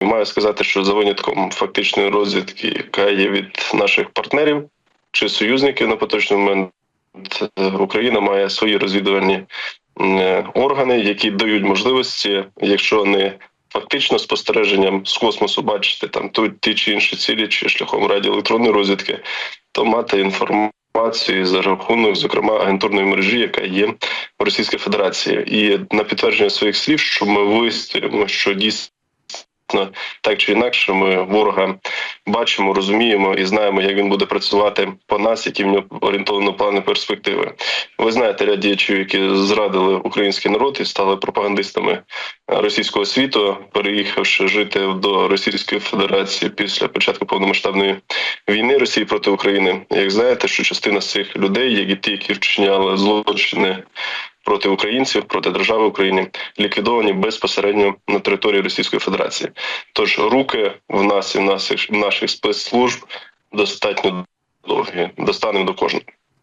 Маю сказати, що за винятком фактичної розвідки, яка є від наших партнерів чи союзників на поточний момент, е, Україна має свої розвідувальні е, органи, які дають можливості, якщо не фактично спостереженням з космосу бачити там ту ті чи інші цілі, чи шляхом радіоелектронної розвідки, то мати інформацію за рахунок, зокрема, агентурної мережі, яка є в Російській Федерації, і на підтвердження своїх слів, що ми вистоїмо, що дійсно. Так чи інакше, ми ворога бачимо, розуміємо і знаємо, як він буде працювати по нас, які в нього орієнтовано плани перспективи. Ви знаєте ряд діячів, які зрадили український народ і стали пропагандистами російського світу, переїхавши жити до Російської Федерації після початку повномасштабної війни Росії проти України. Як знаєте, що частина з цих людей, як і ті, які вчиняли злочини проти українців, проти держави України, ліквідовані безпосередньо на території Російської Федерації. Тож руки в нас і в наших, в наших спецслужб достатньо довгі, достанемо до кожного.